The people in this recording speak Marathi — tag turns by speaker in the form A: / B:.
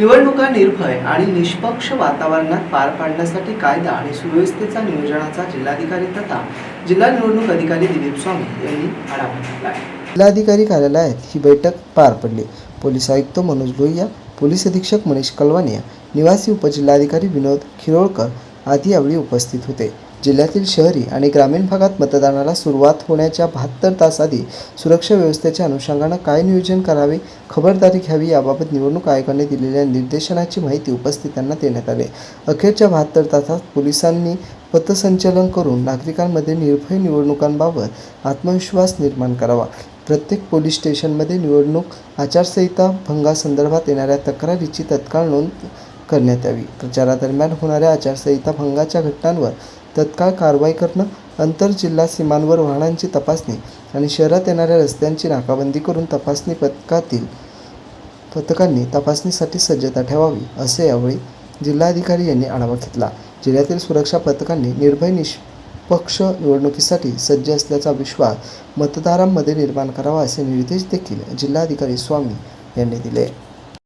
A: निवडणुका निर्भय आणि निष्पक्ष वातावरणात पार पाडण्यासाठी कायदा आणि सुव्यवस्थेचा नियोजनाचा जिल्हाधिकारी तथा जिल्हा निवडणूक अधिकारी दिलीप स्वामी यांनी आढावा घेतला
B: जिल्हाधिकारी कार्यालयात ही बैठक पार पडली. पोलीस आयुक्त मनोज लोहिया पोलीस अधीक्षक मनीष कलवानिया निवासी उपजिल्हाधिकारी विनोद खिरोळकर आदी यावेळी उपस्थित होते. जिल्ह्यातील शहरी आणि ग्रामीण भागात मतदानाला सुरुवात होण्याच्या बहात्तर तास आधी सुरक्षा व्यवस्थेच्या अनुषंगानं काय नियोजन करावे खबरदारी घ्यावी याबाबत निवडणूक आयोगाने दिलेल्या निर्देशनाची माहिती उपस्थितांना देण्यात आली. अखेरच्या बहात्तर तासात पोलिसांनी पथसंचलन करून नागरिकांमध्ये निर्भय निवडणुकांबाबत आत्मविश्वास निर्माण करावा. प्रत्येक पोलीस स्टेशनमध्ये निवडणूक आचारसंहिता भंगासंदर्भात येणाऱ्या तक्रारीची तत्काळ नोंद करण्यात यावी. प्रचारादरम्यान होणाऱ्या आचारसंहिता भंगाच्या घटनांवर तत्काळ कारवाई करणं आंतरजिल्हा सीमांवर वाहनांची तपासणी आणि शहरात येणाऱ्या रस्त्यांची नाकाबंदी करून तपासणी पथकातील पथकांनी तपासणीसाठी सज्जता ठेवावी असे यावेळी जिल्हाधिकारी यांनी आढावा घेतला. जिल्ह्यातील सुरक्षा पथकांनी निर्भय निष्पक्ष निवडणुकीसाठी सज्ज असल्याचा विश्वास मतदारांमध्ये निर्माण करावा असे निर्देश देखील जिल्हाधिकारी स्वामी यांनी दिले.